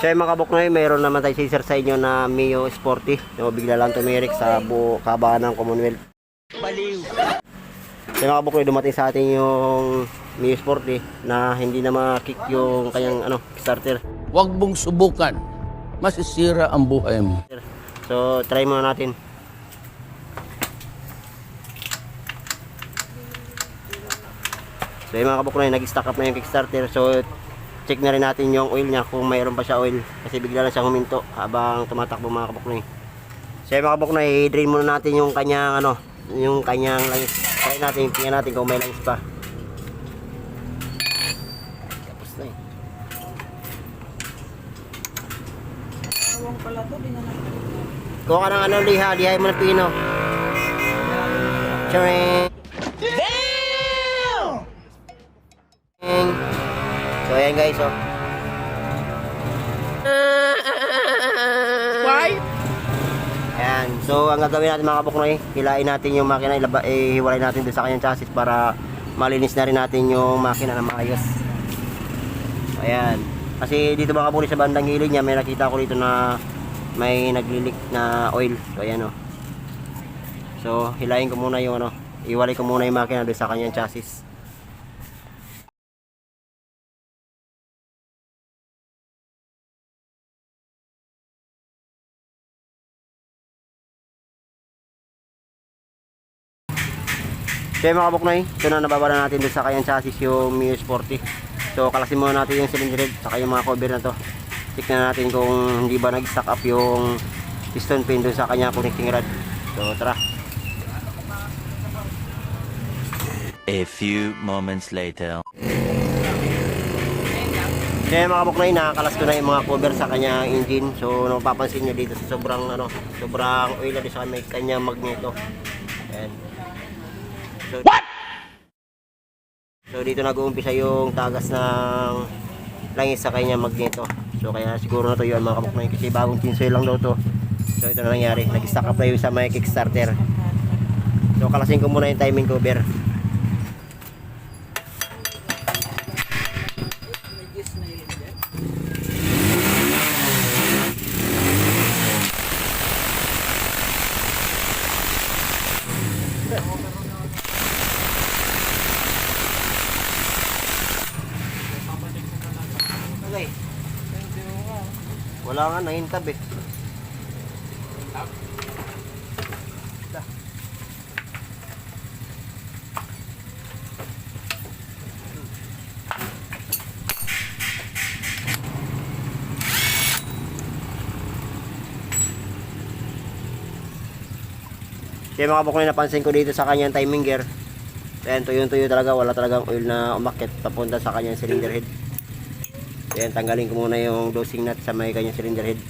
So yung mga kabuknoy, mayroon naman tayo scissor sa inyo na Mio Sporty. So bigla lang tumirik sa buo kabaan ng Commonwealth. Baliw! So yung mga kabuknoy, dumating sa atin yung Mio Sporty na hindi na makick yung kanyang ano, starter. Huwag mong subukan. Masisira ang buhay mo. So try muna natin. So yung mga kabuknoy, nag-stack up na yung kickstarter. So check na rin natin yung oil niya kung mayroon pa siya oil. Kasi bigla lang siya huminto habang tumatakbo mga kabuknoy. So yung mga kabuknoy, i-drain muna natin yung kanyang ano, yung kanyang langis. Try natin, tingnan natin kung may langis pa. Tapos na eh. Kuha ka ng ano, liha, lihay mo ng pino. Charing! Ayan guys, oh. Why? Ayan. So, ang gagawin natin mga kabuknoy, hilain natin yung makina, ilaba, eh, hiwalay natin doon sa kanyang chassis para malinis na rin natin yung makina na maayos. Ayan. Kasi dito mga kabuknoy sa bandang gilid niya, may nakita ko dito na may naglilik na oil. So, ayan oh. So, hilain ko muna yung ano, iwalay ko muna yung makina doon sa kanyang chassis. Yung mga kabuknoy, ito na nababara natin doon sa kanyang chassis yung Mio Sporty. So kalasin muna natin yung cylinder head saka yung mga cover na to. Na natin kung hindi ba nag-stack up yung piston pin doon sa kanya connecting rod. So tara. A few moments later. Yung mga kabuknoy, nakakalas ko na yung mga cover sa kanyang engine. So napapansin nyo dito sa sobrang ano, sobrang oil na sa kanyang magneto. Ayan. So, So dito nag-uumpisa yung tagas ng langis sa kanya magneto. So kaya siguro na to yun mga kabuknoy kasi bagong tinsoy lang daw to. So ito na nangyari. Nag-stack up na yung sa may kickstarter. So kalasin ko muna yung timing cover. Wala nga, nangintab eh. Kaya mga bukoy napansin ko dito sa kanyang timing gear. Ayan, tuyo-tuyo talaga. Wala talagang oil na umakit papunta sa kanyang cylinder head. Ayan, tanggalin ko muna yung dosing nut sa may kanyang cylinder head.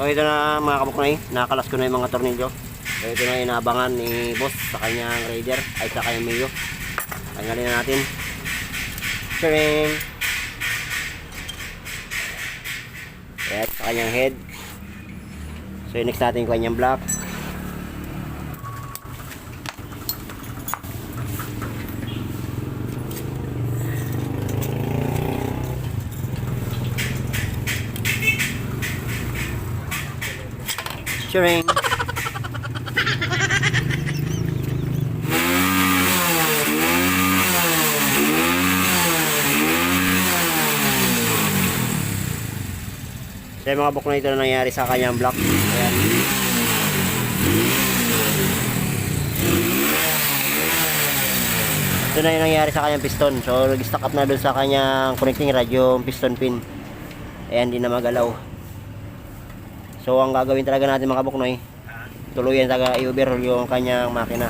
So ito na mga kabuknay, nakalas ko na yung mga tornilyo. So ito na inaabangan ni boss sa kanyang raider ay sa kanyang Mio. Tanggalin na natin. Charing! Ayan, sa kanyang head. So next natin yung kanyang block. Sharing. Kaya mga bukno ito na nangyari sa kanyang block. Ayan. Ito na yung nangyari sa kanyang piston. So, nag-stack up na doon sa kanyang connecting rod piston pin. Ayan, di na magalaw. So ang gagawin talaga natin mga buknoy, tuluyan talaga i-overhaul yung kanyang makina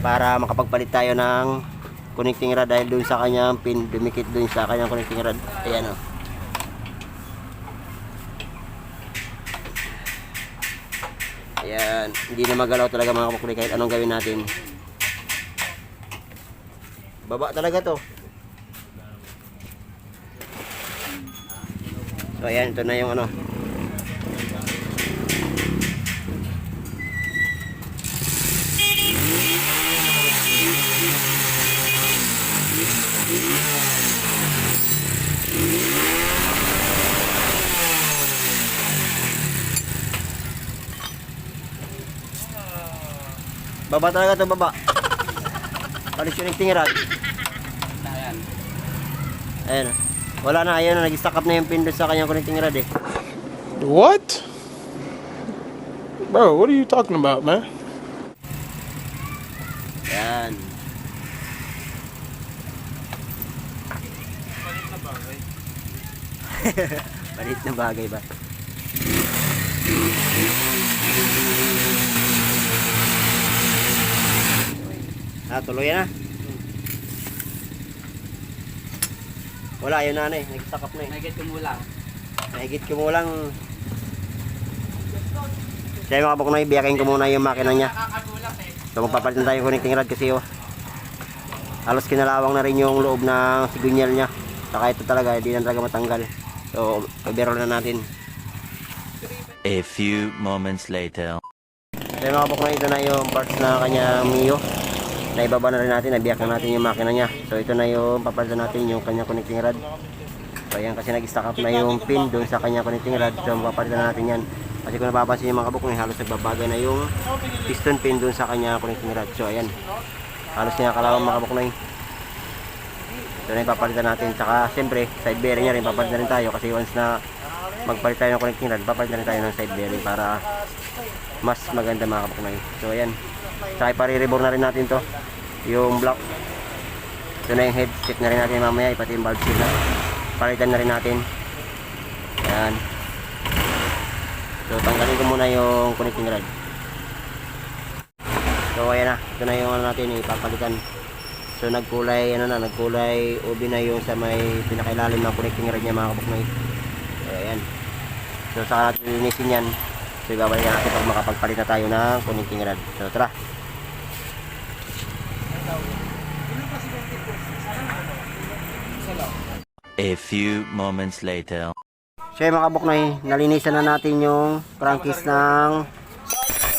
para makapagpalit tayo ng connecting rod dahil doon sa kanyang pin dumikit doon sa kanyang connecting rod. Ayan o. Ayan, hindi na magalaw talaga mga kapukli kahit anong gawin natin. Baba talaga to. So ayan, ito na yung ano. Baba talaga to, baba. Palis yung tingirad. Ayan. Ayan. Wala na, ayun na, nag-stack up na yung pin doon sa kanyang connecting rod eh. What? Bro, what are you talking about, man? Yan. Palit na bagay ba? Ah, tuloy na. Wala, yun na na eh. Nag-stack up na eh. Nagit kumulang. Mahigit ko mo lang. Kaya mga bakunay, biyakin ko muna yung makina niya. So magpapalit na tayo ng connecting rod kasi oh. Halos kinalawang na rin yung loob ng sigunyal niya. Saka ito talaga, hindi na talaga matanggal. So, overall na natin. A few moments later. Kaya mga bakunay, ito na yung parts na kanyang Mio. Naibaba na rin natin, nabiyak na natin yung makina niya. So ito na yung papalitan natin yung kanyang connecting rod. So ayan kasi nag-stack up na yung pin doon sa kanyang connecting rod. So papalitan na natin yan. Kasi kung napapansin yung mga kabuknoy, halos nagbabagay na yung piston pin doon sa kanyang connecting rod. So ayan. Halos niya kalawang mga kabuknoy. So na ipapalitan natin. Tsaka siyempre, side bearing niya rin papalitan rin tayo. Kasi once na magpalit tayo ng connecting rod, papalitan rin tayo ng side bearing para mas maganda mga kabuknoy. So ayan. Tsaka ipare-rebore na rin natin to. Yung block. Ito na yung head. Check na rin natin mamaya. Pati yung valve seal na. Palitan na rin natin. Ayan. So tanggalin ko muna yung connecting rod. So ayan na. Ito na yung ano natin. Ipapalitan. So nagkulay ano na. Nagkulay ubi na yung sa may pinakailalim ng connecting rod niya mga kabuknoy. So ayan. So saka natin linisin yan. So ibabalik natin pag makapagpalit na tayo ng connecting rod. So tara. A few moments later. So yung mga kabuknoy, nalinisan na natin yung crankcase ng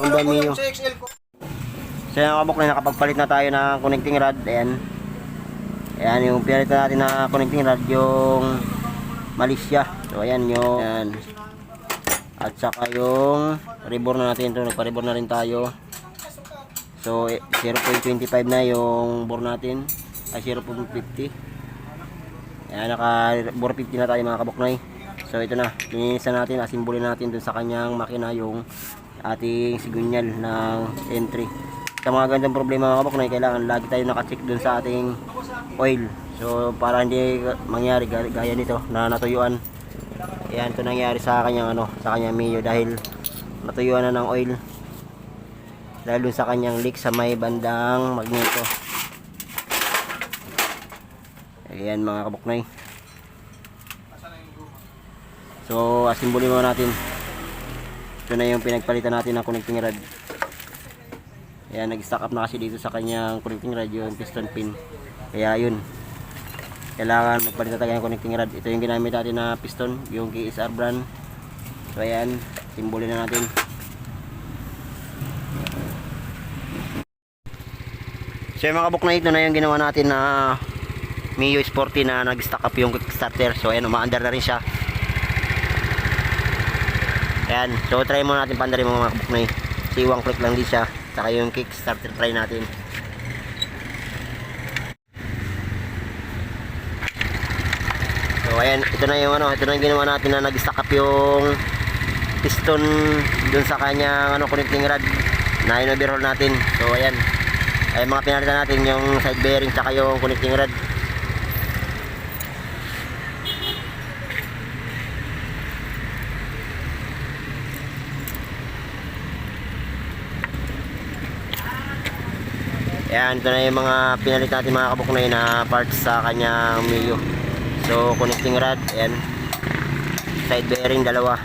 Honda Mio. So yung mga kabuknoy, nakapagpalit na tayo ng connecting rod. Ayan. Ayan yung pinalitan natin na connecting rod yung Malaysia. So ayan yung ayan. At saka yung rebore na natin ito. Nagpa-rebore na rin tayo. So eh, 0.25 na yung bore natin. Ay 0.50. Ayan, naka 450 na tayo mga kabuknoy. So ito na, lininisan natin, asimbulin natin dun sa kanyang makina yung ating sigunyal ng entry. Sa mga gandang problema mga kabuknoy, kailangan lagi tayo nakacheck dun sa ating oil. So para hindi mangyari gaya nito na natuyuan. Ayan, ito nangyari sa kanyang ano, sa kanyang Mio dahil natuyuan na ng oil. Dahil dun sa kanyang leak sa may bandang magneto. Ayan mga kabuknay. So, asimbuli muna natin. Ito na yung pinagpalitan natin ng connecting rod. Ayan, nag-stack up na kasi dito sa kanyang connecting rod yung piston pin. Kaya yun. Kailangan magpalitan tayo ng connecting rod. Ito yung ginamit natin na piston, yung KSR brand. So, ayan, simbuli na natin. So, yung mga kabuknay, ito na yung ginawa natin na Mio Sporty na nag-stack up yung Kickstarter. So ayan, umaandar na rin siya. Ayan, so try muna natin pandarin mga kabuknoy. Siwang click lang din siya. Saka yung Kickstarter try natin. So ayan, ito na yung ano, ito na yung ginawa natin na nag-stack up yung piston dun sa kanyang ano, connecting rod na in-overhaul natin. So ayan. Ay mga pinalitan natin yung side bearing tsaka yung connecting rod. Ayan, ito na yung mga pinalit natin mga kabuknoy na parts sa kanyang Mio. So, connecting rod, ayan. Side bearing, dalawa.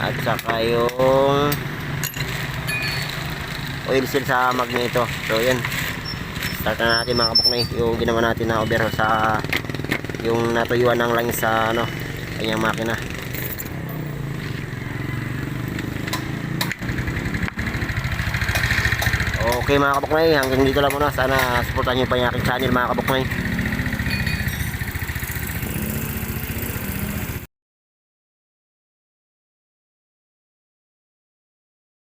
At saka yung oil seal sa magneto. So, yun. Start na natin mga kabuknoy. Yung ginawa natin na overhaul sa yung natuyuan ng langis sa ano, kanyang makina. Okay mga kabuknay, hanggang dito lang muna. Sana supportan nyo pa yung aking channel mga kabuknay.